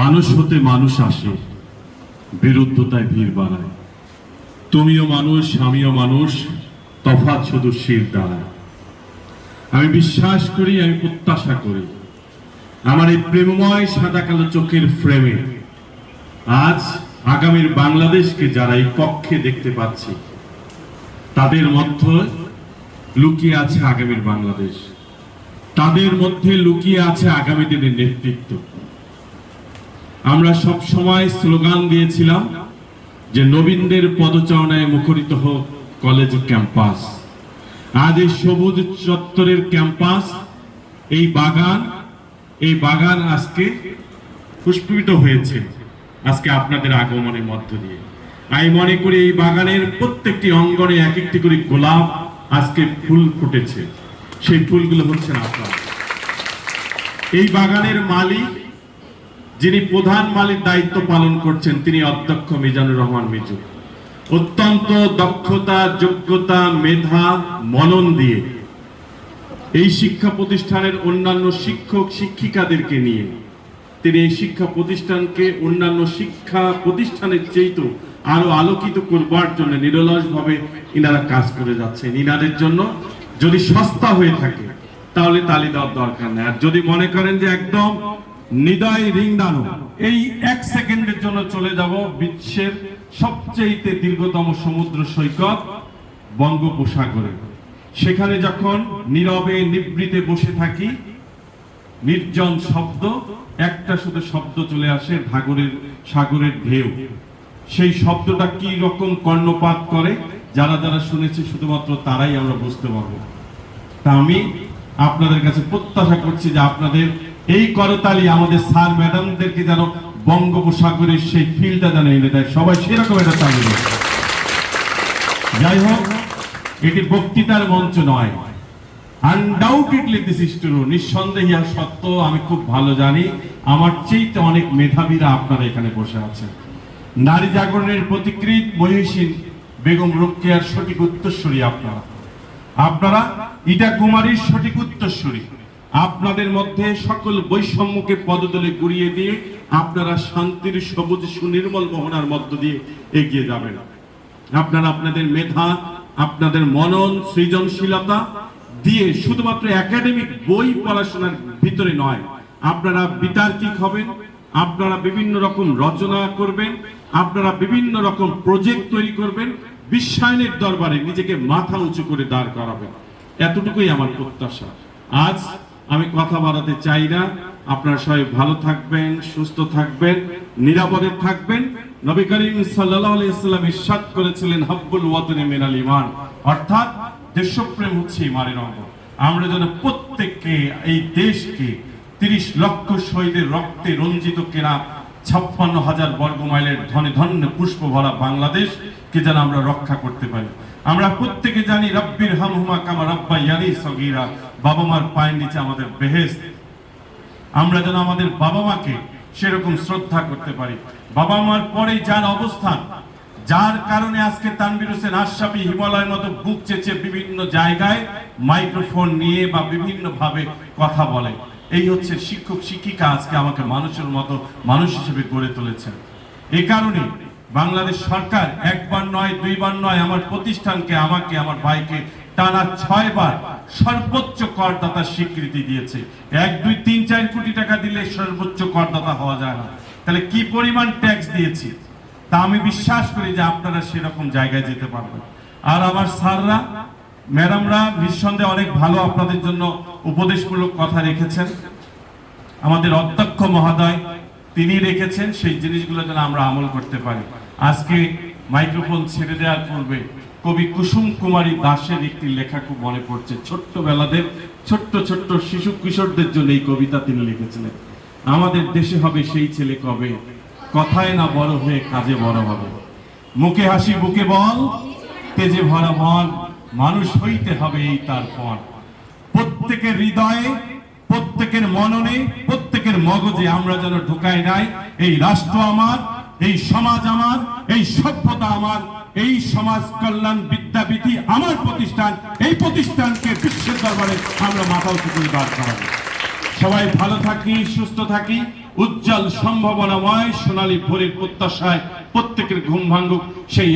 মানুষ হতে মানুষ আসে, বিরুদ্ধতায় ভিড় বাড়ায়। তুমিও মানুষ, আমিও মানুষ, তফাৎ শুধু শির দ্বারা। আমি বিশ্বাস করি, আমি প্রত্যাশা করি, আমার এই প্রেমময় সাদা কালো চোখের ফ্রেমে আজ আগামীর বাংলাদেশকে যারা এই কক্ষে দেখতে পাচ্ছি, তাদের মধ্যে লুকিয়ে আছে আগামীর বাংলাদেশ। তাদের মধ্যে লুকিয়ে আছে আগামী দিনের নেতৃত্ব। আমরা সব সময় স্লোগান দিয়েছিলাম যে নবীনদের পদচারণায় মুখরিত হোক কলেজ ক্যাম্পাস। আজ এই সবুজ চত্বরের ক্যাম্পাস, এই বাগান এই বাগান আজকে পুষ্পিত হয়েছে। আজকে আপনাদের আগমনের মধ্য দিয়ে। আমি মনে করি এই বাগানের প্রত্যেকটি অঙ্গনে এক একটি করে গোলাপ আজকে ফুল ফুটেছে। সেই ফুলগুলো হচ্ছেন আপনার। এই বাগানের মালিক, যিনি প্রধান মালিক দায়িত্ব পালন করছেন, তিনি অধ্যক্ষ মিজানুর রহমান মিজু। অত্যন্ত দক্ষতা, যোগ্যতা, মেধা, মনন দিয়ে এই শিক্ষা প্রতিষ্ঠানের অন্যান্য শিক্ষক, শিক্ষিকাদেরকে নিয়ে তিনি এই শিক্ষা প্রতিষ্ঠানকে, অন্যান্য শিক্ষা প্রতিষ্ঠানের চেয়েও আরও আলোকিত করবার জন্য নিরলসভাবে ইনারা কাজ করে যাচ্ছেন। ইনাদের জন্য যদি সস্তা হয়ে থাকে, তাহলে তালি দেওয়ার দরকার নেই। আর যদি মনে করেন যে একদম নিদয় রিংদানো, এই এক সেকেন্ডের জন্য চলে যাব বিশ্বের সবচেয়ে দীর্ঘতম সমুদ্র সৈকত বঙ্গোপসাগরে। সেখানে যখন নীরবে নিবৃতে বসে থাকি, নির্জন শব্দ, একটা শুধু শব্দ চলে আসে ভাগরের সাগরের ঢেউ। সেই শব্দটা কি রকম কর্ণপাত করে? যারা যারা শুনেছে, শুধুমাত্র তারাই আমরা বুঝতে পারব। তা আমি আপনাদের কাছে প্রত্যাশা করছি যে আপনাদের এই করতালি আমাদের স্যার ম্যাডামদেরকে যেন বঙ্গোপসাগরের সেই ফিলটা যেন এনে দেয়। সবাই সেরকম এটা তালি। যাই হোক, এটি বক্তৃতার মঞ্চ নয়। আনডাউটেডলি দিস ইজ ট্রু নিঃসন্দেহে ইহা সত্য, আমি খুব ভালো জানি। আমার চেয়েতে অনেক মেধাবীরা আপনারা এখানে বসে আছেন। নারী জাগরণের প্রতিকৃত মহিষীন বেগম রোকেয়ার সঠিক উত্তরস্বরী আপনারা। আপনারা ইটা কুমারীর সঠিক উত্তরস্বরী আপনাদের মধ্যে সকল বৈষম্যকে পদতলে গুড়িয়ে দিয়ে আপনারা শান্তির, সবুজ, সুনির্মল মোহনার মধ্য দিয়ে এগিয়ে যাবেন। আপনারা আপনাদের মেধা, আপনাদের মনন, সৃজনশীলতা দিয়ে শুধুমাত্র একাডেমিক বই পড়াশোনার ভিতরে নয়, আপনারা বিতার্কিক হবেন, আপনারা বিভিন্ন রকম রচনা করবেন, আপনারা বিভিন্ন রকম প্রজেক্ট তৈরি করবেন বিশ্বায়নের দরবারে নিজেকে মাথা উঁচু করে দাঁড় করাবেন এতটুকুই আমার প্রত্যাশা। আজ আমি কথা বাড়াতে চাই না। আপনারা সবাই ভালো থাকবেন, সুস্থ থাকবেন, নিরাপদে থাকবেন। নবী করিম সাল্লাল্লাহু আলাইহি সাল্লাম ইরশাদ করেছিলেন, হাব্বুল ওয়াতনি মিনাল ঈমান। অর্থাৎ দেশপ্রেম হচ্ছে ইমানের অঙ্গ। আমরা যেন প্রত্যেককে, এই দেশকে তিরিশ লক্ষ শহীদের রক্তে রঞ্জিত কেনা, ছাপ্পান্ন হাজার বর্গ মাইলের ধনে ধন্য পুষ্প ভরা বাংলাদেশকে যেন আমরা রক্ষা করতে পারি। আমরা প্রত্যেকে জানি, রব্বির হামহুমা কামা রব্বা ইয়ানি সগিরা। বাবা মার পায়ের নিচে আমাদের বেহেস্ত আমরা যেন আমাদের বাবা মাকে সেরকম শ্রদ্ধা করতে পারি। বাবা মার পরে যার অবস্থান, যার কারণে আজকে তানবির হোসেন আশরাফি হিমালয়ের মতো বুক চেচে বিভিন্ন জায়গায় মাইক্রোফোন নিয়ে বা বিভিন্ন ভাবে কথা বলে। এই হচ্ছে শিক্ষক শিক্ষিকা আজকে আমাকে মানুষের মতো মানুষ হিসেবে গড়ে তুলেছেন। এই কারণে বাংলাদেশ সরকার একবার নয়, দুইবার নয় আমার প্রতিষ্ঠানকে, আমাকে, আমার ভাইকে টানা ছয়বার সর্বোচ্চ করদাতার স্বীকৃতি দিয়েছে। এক, দুই, তিন, চার কোটি টাকা দিলে সর্বোচ্চ করদাতা হওয়া যায় না। তাহলে কি পরিমাণ ট্যাক্স দিয়েছি? তা আমি বিশ্বাস করি যে আপনারা সেরকম জায়গায় যেতে পারবেন। আর আমার স্যাররা, ম্যাডামরা নিঃসন্দেহে অনেক ভালো আপনাদের জন্য উপদেশমূলক কথা রেখেছেন। আমাদের অধ্যক্ষ মহোদয় তিনি রেখেছেন, সেই জিনিসগুলো যেন আমরা আমল করতে পারি। আজকে মাইক্রোফোন ছেড়ে দেওয়ার পূর্বে কবি কুসুম কুমারী দাসের একটি লেখা খুব মনে পড়ছে। ছোট্টবেলাদের, ছোট্ট ছোট্ট শিশু কিশোরদের জন্য এই কবিতা তিনি লিখেছিলেন। আমাদের দেশে হবে সেই ছেলে কবে? কথায় না বড় হয়ে কাজে বড় হবে। মুখে হাসি, বুকে বল, তেজে ভরা মন, মানুষ হইতে হবে এই তার পণ প্রত্যেকের হৃদয়ে প্রত্যেকের মননে, প্রত্যেকের মগজে আমরা যেন ঢুকাই নাই। এই রাষ্ট্র আমার, এই সমাজ আমার, এই সভ্যতা আমার, এই সমাজ কল্যাণ বিদ্যাপীঠি আমার প্রতিষ্ঠান। এই প্রতিষ্ঠানকে বিশ্বের দরবারে আমরা মাথা উঁচু করে করাবো। সবাই ভালো থাকি, সুস্থ থাকি। উজ্জ্বল সম্ভাবনাময় সোনালী ভোরের প্রত্যাশায় প্রত্যেকের ঘুম ভাঙ্গুক সেই